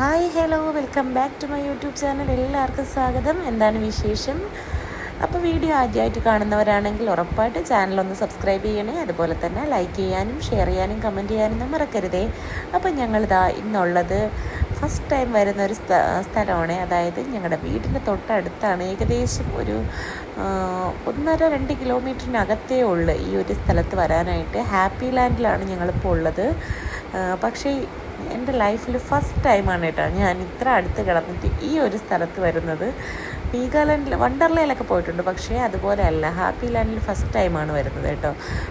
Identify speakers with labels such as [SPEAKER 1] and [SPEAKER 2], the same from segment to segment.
[SPEAKER 1] Hi hello welcome back to my YouTube channel. എല്ലാവർക്കും സ്വാഗതം. എന്താണ് വിശേഷം? അപ്പോൾ വീഡിയോ ആദ്യമായിട്ട് കാണുന്നവരാണെങ്കിൽ ഉറപ്പായിട്ട് ചാനലൊന്ന് സബ്സ്ക്രൈബ് ചെയ്യണേ. അതുപോലെ തന്നെ ലൈക്ക് ചെയ്യാനും ഷെയർ ചെയ്യാനും കമന്റ് ചെയ്യാനും മറക്കരുതേ. അപ്പോൾ ഞങ്ങളിതാ ഇന്നുള്ളത് ഫസ്റ്റ് ടൈം വരുന്ന ഒരു സ്ഥ സ്ഥലമാണ്. അതായത് ഞങ്ങളുടെ വീടിന്റെ തൊട്ടടുത്താണ്. ഏകദേശം ഒരു ഒന്നര രണ്ട് കിലോമീറ്ററിനകത്തേ ഉള്ളു ഈ ഒരു സ്ഥലത്ത് വരാനായിട്ട്. ഹാപ്പി ലാൻഡിലാണ് ഞങ്ങളിപ്പോൾ ഉള്ളത്. പക്ഷേ എന്റെ ലൈഫിൽ ഫസ്റ്റ് ടൈമാണ് കേട്ടോ ഞാൻ ഇത്ര അടുത്ത് കിടന്നിട്ട് ഈ ഒരു സ്ഥലത്ത് വരുന്നത്. വീഗാലാൻഡിൽ വണ്ടർലയിലൊക്കെ പോയിട്ടുണ്ട്. പക്ഷേ അതുപോലെയല്ല ഹാപ്പി ലാൻഡിൽ ഫസ്റ്റ് ടൈമാണ് വരുന്നത് കേട്ടോ.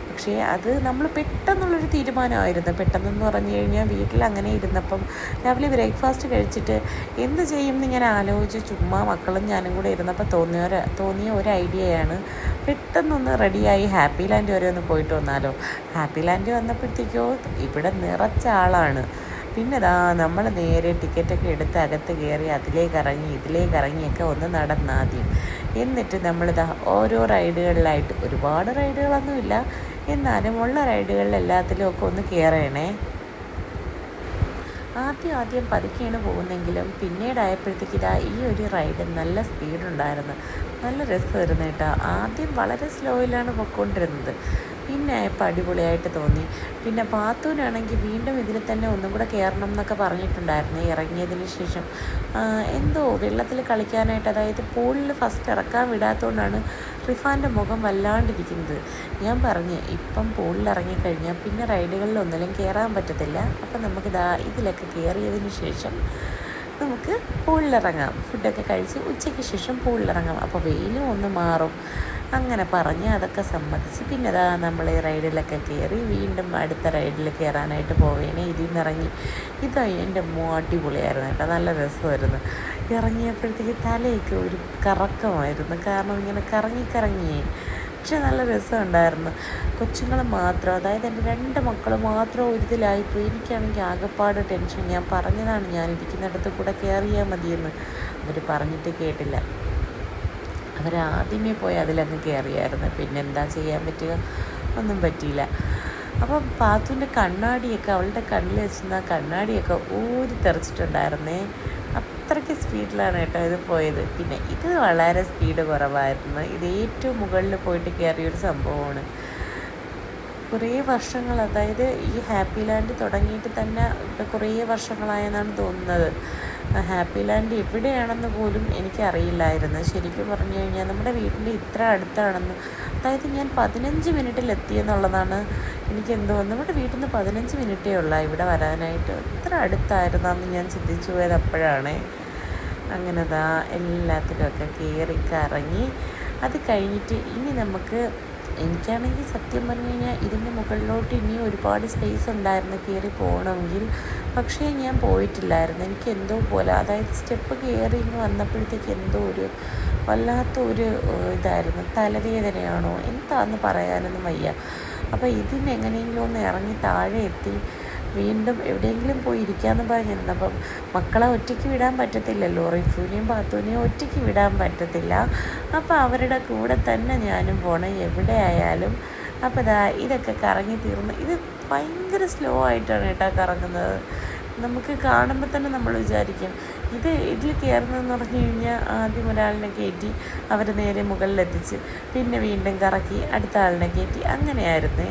[SPEAKER 1] പക്ഷേ അത് നമ്മൾ പെട്ടെന്നുള്ളൊരു തീരുമാനമായിരുന്നു. പെട്ടെന്നെന്ന് പറഞ്ഞു കഴിഞ്ഞാൽ വീട്ടിൽ അങ്ങനെ ഇരുന്നപ്പം രാവിലെ ബ്രേക്ക്ഫാസ്റ്റ് കഴിച്ചിട്ട് എന്ത് ചെയ്യും എന്ന് ഞാൻ ആലോചിച്ച് ചുമ്മാ മക്കളും ഞാനും കൂടെ ഇരുന്നപ്പോൾ തോന്നിയ ഒരു തോന്നിയ ഒരു ഐഡിയയാണ്. പെട്ടെന്നൊന്ന് റെഡിയായി ഹാപ്പി ലാൻഡ് വരെ ഒന്ന് പോയിട്ട് വന്നാലോ. ഹാപ്പി ലാൻഡ് വന്നപ്പോഴത്തേക്കോ ഇവിടെ നിറച്ച ആളാണ്. പിന്നെ ദാ നമ്മൾ നേരെ ടിക്കറ്റൊക്കെ എടുത്ത് അകത്ത് കയറി അതിലേക്ക് ഇറങ്ങി ഇതിലേക്ക് ഇറങ്ങിയൊക്കെ ഒന്ന് നടന്നാദ്യം എന്നിട്ട് നമ്മളിതാ ഓരോ റൈഡുകളിലായിട്ട് ഒരുപാട് റൈഡുകളൊന്നുമില്ല. എന്നാലും ഉള്ള റൈഡുകളിൽ എല്ലാത്തിലുമൊക്കെ ഒന്ന് കയറണേ. ആദ്യം ആദ്യം പതുക്കെയാണ് പോകുന്നെങ്കിലും പിന്നീടായപ്പോഴത്തേക്ക് ഇതാ ഈ ഒരു റൈഡ് നല്ല സ്പീഡുണ്ടായിരുന്നു. നല്ല രസമായിരുന്നു കേട്ടോ. ആദ്യം വളരെ സ്ലോയിലാണ് പൊയ്ക്കൊണ്ടിരുന്നത്. പിന്നെ ആയപ്പോൾ അടിപൊളിയായിട്ട് തോന്നി. പിന്നെ പാത്തൂനാണെങ്കിൽ വീണ്ടും ഇതിൽ തന്നെ ഒന്നും കൂടെ കയറണം എന്നൊക്കെ പറഞ്ഞിട്ടുണ്ടായിരുന്നു ഇറങ്ങിയതിന് ശേഷം. എന്തോ വെള്ളത്തിൽ കളിക്കാനായിട്ട് അതായത് പൂളിൽ ഫസ്റ്റ് ഇറക്കാൻ വിടാത്തതുകൊണ്ടാണ് റിഫാന്റെ മുഖം വല്ലാണ്ടിരിക്കുന്നത്. ഞാൻ പറഞ്ഞു ഇപ്പം പൂളിൽ ഇറങ്ങിക്കഴിഞ്ഞാൽ പിന്നെ റൈഡുകളിലൊന്നിലും കയറാൻ പറ്റത്തില്ല. അപ്പം നമുക്കിതാ ഇതിലൊക്കെ കയറിയതിന് ശേഷം നമുക്ക് പൂളിലിറങ്ങാം. ഫുഡൊക്കെ കഴിച്ച് ഉച്ചയ്ക്ക് ശേഷം പൂളിലിറങ്ങാം. അപ്പോൾ വെയിലും ഒന്ന് മാറും. അങ്ങനെ പറഞ്ഞ് അതൊക്കെ സമ്മതിച്ച് പിന്നെ അതാ നമ്മൾ ഈ റൈഡിലൊക്കെ കയറി വീണ്ടും അടുത്ത റൈഡിൽ കയറാനായിട്ട് പോവേനെ. ഇതിൽ നിന്ന് ഇറങ്ങി ഇത് എന്റെ മോ അടിപൊളിയായിരുന്നു കേട്ടോ. നല്ല രസമായിരുന്നു. ഇറങ്ങിയപ്പോഴത്തേക്ക് തലയൊക്കെ ഒരു കറക്കമായിരുന്നു. കാരണം ഇങ്ങനെ കറങ്ങി കറങ്ങിയേ പക്ഷെ നല്ല രസമുണ്ടായിരുന്നു. കൊച്ചുങ്ങൾ മാത്രം അതായത് എന്റെ രണ്ട് മക്കൾ മാത്രം ഒരിതിലായിപ്പോയി എനിക്കാണെങ്കിൽ ആകെപ്പാട് ടെൻഷൻ. ഞാൻ പറഞ്ഞതാണ് ഞാൻ ഇരിക്കുന്നിടത്ത് കൂടെ കയറിയാൽ മതിയെന്ന്. അവർ പറഞ്ഞിട്ട് കേട്ടില്ല. അവരാദ്യമേ പോയി അതിലങ്ങ് കയറിയായിരുന്നു പിന്നെ എന്താ ചെയ്യാൻ പറ്റുക? ഒന്നും പറ്റിയില്ല. അപ്പം പാത്തുവിന്റെ കണ്ണാടിയൊക്കെ അവളുടെ കണ്ണിൽ വെച്ചിരുന്ന കണ്ണാടിയൊക്കെ ഊരി തെറിച്ചിട്ടുണ്ടായിരുന്നേ. അത്രയ്ക്ക് സ്പീഡിലാണ് കേട്ടോ ഇത് പോയത്. പിന്നെ ഇത് വളരെ സ്പീഡ് കുറവായിരുന്നു. ഇത് ഏറ്റവും മുകളിൽ പോയിട്ട് കയറിയൊരു സംഭവമാണ്. കുറേ വർഷങ്ങൾ അതായത് ഈ ഹാപ്പി ലാൻഡ് തുടങ്ങിയിട്ട് തന്നെ ഇപ്പം കുറേ വർഷങ്ങളായെന്നാണ് തോന്നുന്നത്. ഹാപ്പി ലാൻഡ് എവിടെയാണെന്ന് പോലും എനിക്കറിയില്ലായിരുന്നു. ശരിക്കും പറഞ്ഞു കഴിഞ്ഞാൽ നമ്മുടെ വീട്ടിന്റെ ഇത്ര അടുത്താണെന്ന് അതായത് ഞാൻ പതിനഞ്ച് മിനിറ്റിൽ എത്തിയെന്നുള്ളതാണ് എനിക്ക് എന്തോ നമ്മുടെ വീട്ടിൽ നിന്ന് പതിനഞ്ച് മിനിറ്റേ ഉള്ള. ഇവിടെ വരാനായിട്ട് ഇത്ര അടുത്തായിരുന്നെന്ന് ഞാൻ ചിന്തിച്ചു പോയത് അപ്പോഴാണേ. അങ്ങനെ ദാ എല്ലാത്തിലുമൊക്കെ കയറി കറങ്ങി. അത് കഴിഞ്ഞിട്ട് ഇനി നമുക്ക് എനിക്കാണെങ്കിൽ സത്യം പറഞ്ഞു കഴിഞ്ഞാൽ ഇതിന്റെ മുകളിലോട്ട് ഇനി ഒരുപാട് സ്പേസ് ഉണ്ടായിരുന്നു കയറി പോകണമെങ്കിൽ. പക്ഷേ ഞാൻ പോയിട്ടില്ലായിരുന്നു. എനിക്ക് എന്തോ പോലെ അതായത് സ്റ്റെപ്പ് കയറി ഇങ്ങ് വന്നപ്പോഴത്തേക്ക് എന്തോ ഒരു വല്ലാത്ത ഒരു ഇതായിരുന്നു. തലവേദനയാണോ? എന്താണെന്ന് പറയാനൊന്നും വയ്യ. അപ്പോൾ ഇതിന് എങ്ങനെയെങ്കിലും ഒന്ന് ഇറങ്ങി താഴെ എത്തി. വീണ്ടും എവിടെയെങ്കിലും പോയി ഇരിക്കാമെന്ന് പറഞ്ഞിരുന്നപ്പം മക്കളെ ഒറ്റയ്ക്ക് വിടാൻ പറ്റത്തില്ലല്ലോ. റിഫുവിനെയും പാത്തുവിനെയും ഒറ്റയ്ക്ക് വിടാൻ പറ്റത്തില്ല. അപ്പോൾ അവരുടെ കൂടെ തന്നെ ഞാനും പോണം എവിടെ ആയാലും. അപ്പോൾ ഇതാ ഇതൊക്കെ കറങ്ങി തീർന്നു. ഇത് ഭയങ്കര സ്ലോ ആയിട്ടാണ് കേട്ടോ കറങ്ങുന്നത്. നമുക്ക് കാണുമ്പോൾ തന്നെ നമ്മൾ വിചാരിക്കും ഇത് ഇതിൽ കയറുന്നതെന്ന് പറഞ്ഞു കഴിഞ്ഞാൽ ആദ്യം ഒരാളിനെ കയറ്റി അവർ നേരെ മുകളിലെത്തിച്ച് പിന്നെ വീണ്ടും കറക്കി അടുത്ത ആളിനെ കയറ്റി. അങ്ങനെയായിരുന്നേ.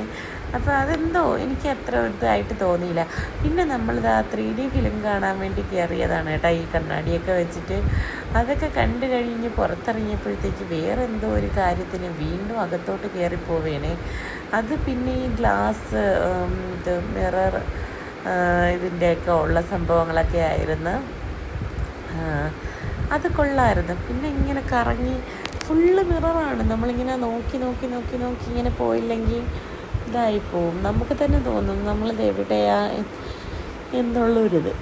[SPEAKER 1] അപ്പോൾ അതെന്തോ എനിക്ക് അത്ര ഇതായിട്ട് തോന്നിയില്ല. പിന്നെ നമ്മളിത് ആ ത്രീ ഡി ഫിലിം കാണാൻ വേണ്ടി കയറിയതാണ് കേട്ടോ ഈ കണ്ണാടിയൊക്കെ വെച്ചിട്ട്. അതൊക്കെ കണ്ടു കഴിഞ്ഞ് പുറത്തിറങ്ങിയപ്പോഴത്തേക്ക് വേറെ എന്തോ ഒരു കാര്യത്തിന് വീണ്ടും അകത്തോട്ട് കയറിപ്പോവേണേ അത് പിന്നെ ഈ ഗ്ലാസ് ഇത് മിറർ ഇതിന്റെയൊക്കെ ഉള്ള സംഭവങ്ങളൊക്കെ ആയിരുന്നു. അത് കൊള്ളായിരുന്നു. പിന്നെ ഇങ്ങനെ കറങ്ങി ഫുള്ള് മിററാണ്. നമ്മളിങ്ങനെ നോക്കി നോക്കി നോക്കി നോക്കി ഇങ്ങനെ പോയില്ലെങ്കിൽ ഇതായി പോവും നമുക്ക് തന്നെ തോന്നും നമ്മളിത് എവിടെയാ എന്നുള്ളൊരിത്.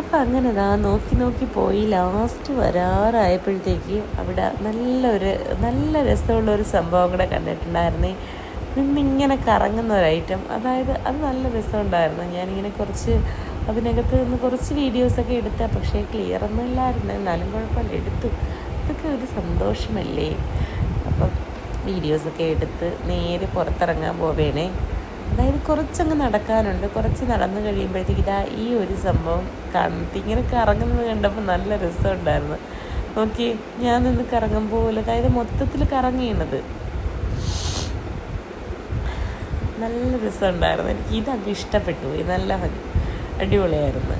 [SPEAKER 1] അപ്പം അങ്ങനെ ദാ നോക്കി നോക്കി പോയി. ലാസ്റ്റ് വരാറായപ്പോഴത്തേക്ക് അവിടെ നല്ലൊരു നല്ല രസമുള്ളൊരു സംഭവം കൂടെ കണ്ടിട്ടുണ്ടായിരുന്നേ. നിന്നിങ്ങനെ കറങ്ങുന്ന ഒരു ഐറ്റം അതായത് അത് നല്ല രസമുണ്ടായിരുന്നു. ഞാനിങ്ങനെ കുറച്ച് അതിനകത്ത് നിന്ന് കുറച്ച് വീഡിയോസൊക്കെ എടുത്താൽ പക്ഷേ ക്ലിയർ ഒന്നും ഇല്ലായിരുന്നു. എന്നാലും കുഴപ്പമില്ല. എടുത്തു. ഇതൊക്കെ ഒരു സന്തോഷമല്ലേ? അപ്പം വീഡിയോസൊക്കെ എടുത്ത് നേരെ പുറത്തിറങ്ങാൻ പോവേണേ. അതായത് കുറച്ചങ്ങ് നടക്കാനുണ്ട്. കുറച്ച് നടന്നു കഴിയുമ്പോഴത്തേക്ക് ഇതാ ഈ ഒരു സംഭവം കണ്ടിട്ട് ഇങ്ങനെ കറങ്ങുന്നത് കണ്ടപ്പോൾ നല്ല രസമുണ്ടായിരുന്നു. നോക്കി ഞാൻ നിന്ന് കറങ്ങുമ്പോൾ അതായത് മൊത്തത്തിൽ കറങ്ങിയണത് നല്ല രസമുണ്ടായിരുന്നു. എനിക്ക് ഇതങ്ങ് ഇഷ്ടപ്പെട്ടു നല്ല അടിപൊളിയായിരുന്നു.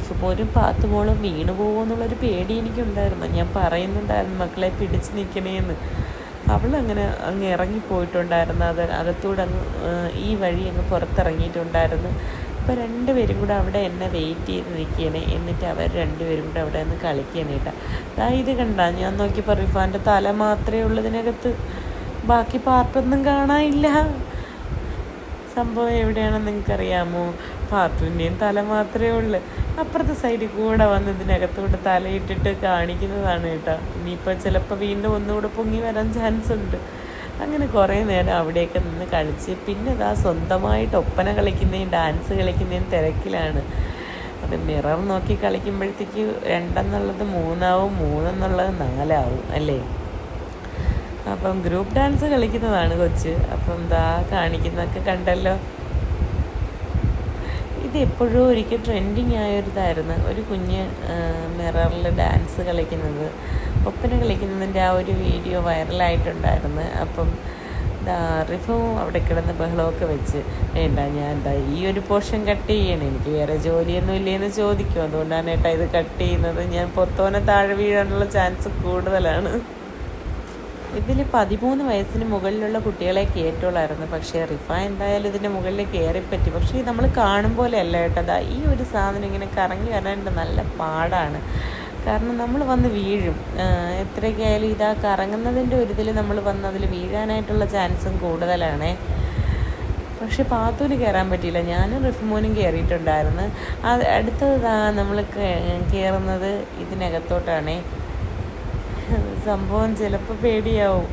[SPEAKER 1] റിഫുമോനും പാത്തുമോളും വീണു പോകുമെന്നുള്ളൊരു പേടി എനിക്കുണ്ടായിരുന്നു. ഞാൻ പറയുന്നുണ്ടായിരുന്നു മക്കളെ പിടിച്ച് നിൽക്കണേന്ന് അങ്ങനെ അങ്ങ് ഇറങ്ങിപ്പോയിട്ടുണ്ടായിരുന്നു അത് അകത്തൂടെ അങ്ങ് ഈ വഴി അങ്ങ് പുറത്തിറങ്ങിയിട്ടുണ്ടായിരുന്നു. അപ്പോൾ രണ്ടുപേരും കൂടെ അവിടെ എന്നെ വെയിറ്റ് ചെയ്ത് നിൽക്കണേ എന്നിട്ട് അവർ രണ്ടുപേരും കൂടെ അവിടെ നിന്ന് കളിക്കണേട്ട അതാ ഇത് കണ്ട ഞാൻ നോക്കിയപ്പോൾ റിഫാന്റെ തല മാത്രമേ ഉള്ളതിനകത്ത്. ബാക്കി പാർട്ടൊന്നും കാണാനില്ല. സംഭവം എവിടെയാണെന്ന് നിങ്ങൾക്കറിയാമോ? പാത്തുവിന്റെയും തല മാത്രമേ ഉള്ളൂ. അപ്പുറത്തെ സൈഡിൽ കൂടെ വന്ന് ഇതിനകത്തോട്ട് തലയിട്ടിട്ട് കാണിക്കുന്നതാണ് കേട്ടോ. ഇനിയിപ്പോൾ ചിലപ്പോൾ വീണ്ടും ഒന്നുകൂടെ പൊങ്ങി വരാൻ ചാൻസ് ഉണ്ട്. അങ്ങനെ കുറേ നേരം അവിടെയൊക്കെ നിന്ന് കളിച്ച്. പിന്നെ ഇതാ സ്വന്തമായിട്ട് ഒപ്പന കളിക്കുന്നതും ഡാൻസ് കളിക്കുന്നതും തിരക്കിലാണ്. അത് മിറർ നോക്കി കളിക്കുമ്പോഴത്തേക്ക് രണ്ടെന്നുള്ളത് മൂന്നാവും മൂന്നെന്നുള്ളത് നാലാവും അല്ലേ? അപ്പം ഗ്രൂപ്പ് ഡാൻസ് കളിക്കുന്നതാണ് കൊച്ച്. അപ്പം എന്താ കാണിക്കുന്നതൊക്കെ കണ്ടല്ലോ. ഇത് എപ്പോഴും ഒരിക്കൽ ട്രെൻഡിങ് ആയൊരിതായിരുന്നു. ഒരു കുഞ്ഞ് മിററിൽ ഡാൻസ് കളിക്കുന്നത് ഒപ്പന കളിക്കുന്നതിന്റെ ആ ഒരു വീഡിയോ വൈറലായിട്ടുണ്ടായിരുന്നു അപ്പം റിഫും അവിടെ കിടന്ന് ബഹളമൊക്കെ വെച്ച് വേണ്ട ഞാൻ എന്താ ഈ ഒരു പോർഷൻ കട്ട് ചെയ്യണം എനിക്ക് വേറെ ജോലിയൊന്നും ഇല്ലേന്ന് ചോദിക്കും. അതുകൊണ്ടാണ് ഏട്ടാ ഇത് കട്ട് ചെയ്യുന്നത്. ഞാൻ പൊത്തോനെ താഴെ വീഴാനുള്ള ചാൻസ് കൂടുതലാണ്. ഇതിൽ പതിമൂന്ന് വയസ്സിന് മുകളിലുള്ള കുട്ടികളെ കയറ്റുള്ളായിരുന്നു പക്ഷേ റിഫ എന്തായാലും ഇതിന്റെ മുകളിൽ കയറിപ്പറ്റി പക്ഷേ നമ്മൾ കാണും പോലെ അല്ല കേട്ടതാ ഈ ഒരു സാധനം ഇങ്ങനെ കറങ്ങി വരാനായിട്ട് നല്ല പാടാണ്. കാരണം നമ്മൾ വന്ന് വീഴും. എത്രയൊക്കെയായാലും ഇതാ കറങ്ങുന്നതിന്റെ ഒരു ഇതിൽ നമ്മൾ വന്ന് അതിൽ വീഴാനായിട്ടുള്ള ചാൻസും കൂടുതലാണ്. പക്ഷേ പാത്തൂന് കയറാൻ പറ്റിയില്ല. ഞാനും റിഫ്മോനും കയറിയിട്ടുണ്ടായിരുന്നു അത് അടുത്തത് നമ്മൾ കയറുന്നത് ഇതിനകത്തോട്ടാണേ. സംഭവം ചിലപ്പോൾ പേടിയാവും.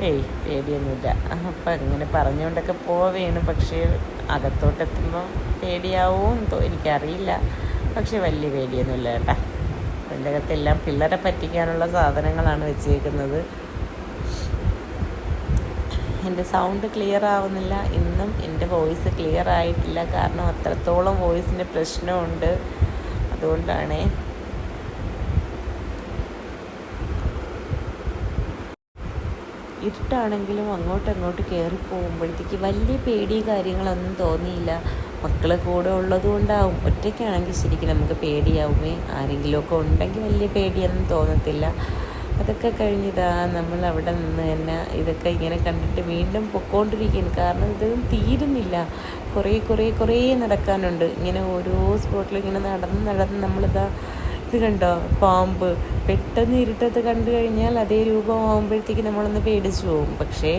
[SPEAKER 1] ഏയ് പേടിയൊന്നുമില്ല. അപ്പം അങ്ങനെ പറഞ്ഞുകൊണ്ടൊക്കെ പോവേണ്. പക്ഷേ അകത്തോട്ടെത്തുമ്പോൾ പേടിയാവും എനിക്കറിയില്ല. പക്ഷേ വലിയ പേടിയൊന്നുമില്ല കേട്ടാ. അതിന്റെ അകത്തെല്ലാം പിള്ളേരെ പറ്റിക്കാനുള്ള സാധനങ്ങളാണ് വെച്ചേക്കുന്നത്. എന്റെ സൗണ്ട് ക്ലിയർ ആവുന്നില്ല. ഇന്നും എന്റെ വോയിസ് ക്ലിയർ ആയിട്ടില്ല. കാരണം അത്രത്തോളം വോയിസിന് പ്രശ്നമുണ്ട്. അതുകൊണ്ടാണേ ഇരുട്ടാണെങ്കിലും അങ്ങോട്ടും അങ്ങോട്ട് കയറി പോകുമ്പോഴത്തേക്ക് വലിയ പേടി കാര്യങ്ങളൊന്നും തോന്നിയില്ല. മക്കൾ കൂടെ ഉള്ളത് കൊണ്ടാവും. ഒറ്റയ്ക്കാണെങ്കിൽ ശരിക്കും നമുക്ക് പേടിയാവുമേ. ആരെങ്കിലുമൊക്കെ ഉണ്ടെങ്കിൽ വലിയ പേടിയൊന്നും തോന്നത്തില്ല. അതൊക്കെ കഴിഞ്ഞിതാ നമ്മൾ അവിടെ നിന്ന് തന്നെ ഇതൊക്കെ ഇങ്ങനെ കണ്ടിട്ട് വീണ്ടും പൊക്കോണ്ടിരിക്കുന്നു. കാരണം ഇതൊന്നും തീരുന്നില്ല. കുറേ കുറേ കുറേ നടക്കാനുണ്ട്. ഇങ്ങനെ ഓരോ സ്പോട്ടിലും ഇങ്ങനെ നടന്ന് നടന്ന് നമ്മളിതാ ഇത് കണ്ടോ? പാമ്പ്. പെട്ടെന്ന് ഇരുട്ടത്ത് കണ്ടു കഴിഞ്ഞാൽ അതേ രൂപമാകുമ്പോഴത്തേക്ക് നമ്മളൊന്ന് പേടിച്ചു പോകും. പക്ഷേ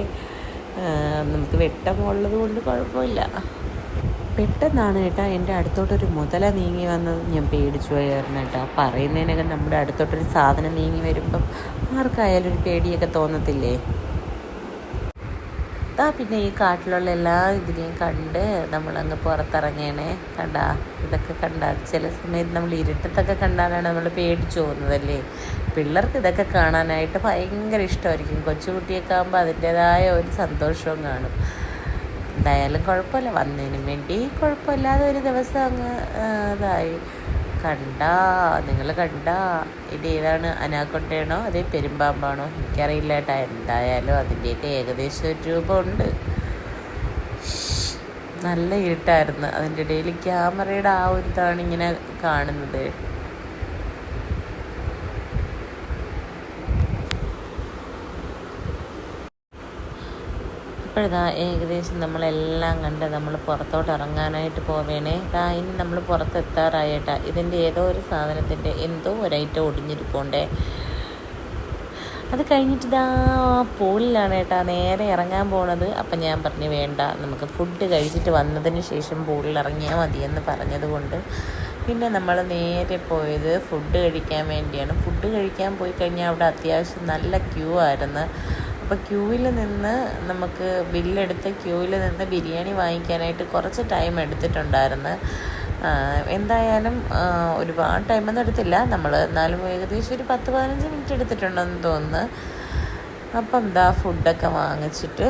[SPEAKER 1] നമുക്ക് വെട്ടമുള്ളത് കൊണ്ട് കുഴപ്പമില്ല. പെട്ടെന്നാണ് കേട്ടോ എന്റെ അടുത്തോട്ടൊരു മുതല നീങ്ങി വന്നത്. ഞാൻ പേടിച്ചു പോയായിരുന്നു കേട്ടോ. പറയുന്നതിനൊക്കെ നമ്മുടെ അടുത്തോട്ടൊരു സാധനം നീങ്ങി വരുമ്പം ആർക്കായാലും ഒരു പേടിയൊക്കെ തോന്നത്തില്ലേ? ആ പിന്നെ ഈ കാട്ടിലുള്ള എല്ലാ ഇതിനെയും കണ്ട് നമ്മളങ്ങ് പുറത്തിറങ്ങണേ. കണ്ടാ? ഇതൊക്കെ കണ്ടാൽ ചില സമയത്ത് നമ്മൾ ഇരുട്ടത്തൊക്കെ കണ്ടാലാണ് നമ്മൾ പേടിച്ചു പോകുന്നതല്ലേ പിള്ളേർക്ക് ഇതൊക്കെ കാണാനായിട്ട് ഭയങ്കര ഇഷ്ടമായിരിക്കും. കൊച്ചുകുട്ടിയൊക്കെ ആകുമ്പോൾ അതിന്റെതായ ഒരു സന്തോഷവും കാണും. എന്തായാലും കുഴപ്പമില്ല. വന്നതിനും വേണ്ടി കുഴപ്പമില്ലാതെ ഒരു ദിവസം അങ്ങ് ഇതായി. കണ്ടാ നിങ്ങൾ കണ്ടാ. ഇത് ഏതാണ് അനാക്കൊട്ടയാണോ അതേ പെരുമ്പാമ്പാണോ? എനിക്കറിയില്ല കേട്ടാ എന്തായാലും അതിന്റെയൊക്കെ ഏകദേശം ഒരു രൂപമുണ്ട്. നല്ല ഇരുട്ടായിരുന്നു. അതിന്റെ ഇടയിൽ ക്യാമറയുടെ ആ ഒരു ഇതാണ് ഇങ്ങനെ കാണുന്നത്. ഇപ്പോഴിതാ ഏകദേശം നമ്മളെല്ലാം കണ്ട് നമ്മൾ പുറത്തോട്ട് ഇറങ്ങാനായിട്ട് പോവേണേ. ഇതാ ഇനി നമ്മൾ പുറത്തെത്താറായിട്ടാ. ഇതിന്റെ ഏതോ ഒരു സാധനത്തിന്റെ എന്തോ ഒരു ഐറ്റം ഒടിഞ്ഞിരിപ്പോണ്ടേ. അത് കഴിഞ്ഞിട്ട് ഇതാ പൂളിലാണ് ഏട്ടാ നേരെ ഇറങ്ങാൻ പോണത്. അപ്പം ഞാൻ പറഞ്ഞു വേണ്ട നമുക്ക് ഫുഡ് കഴിച്ചിട്ട് വന്നതിന് ശേഷം പൂളിൽ ഇറങ്ങിയാൽ മതിയെന്ന് പറഞ്ഞത് കൊണ്ട് പിന്നെ നമ്മൾ നേരെ പോയത് ഫുഡ് കഴിക്കാൻ വേണ്ടിയാണ്. ഫുഡ് കഴിക്കാൻ പോയി കഴിഞ്ഞാൽ അവിടെ അത്യാവശ്യം നല്ല ക്യൂ ആയിരുന്നു. അപ്പോൾ ക്യൂവിൽ നിന്ന് നമുക്ക് ബില്ലെടുത്ത് ക്യൂവിൽ നിന്ന് ബിരിയാണി വാങ്ങിക്കാനായിട്ട് കുറച്ച് ടൈം എടുത്തിട്ടുണ്ടായിരുന്നു. എന്തായാലും ഒരുപാട് ടൈമൊന്നും എടുത്തില്ല. നമ്മൾ എന്നാലും ഏകദേശം ഒരു പത്ത് പതിനഞ്ച് മിനിറ്റ് എടുത്തിട്ടുണ്ടെന്ന് തോന്നുന്നു. അപ്പം എന്താ ഫുഡൊക്കെ വാങ്ങിച്ചിട്ട്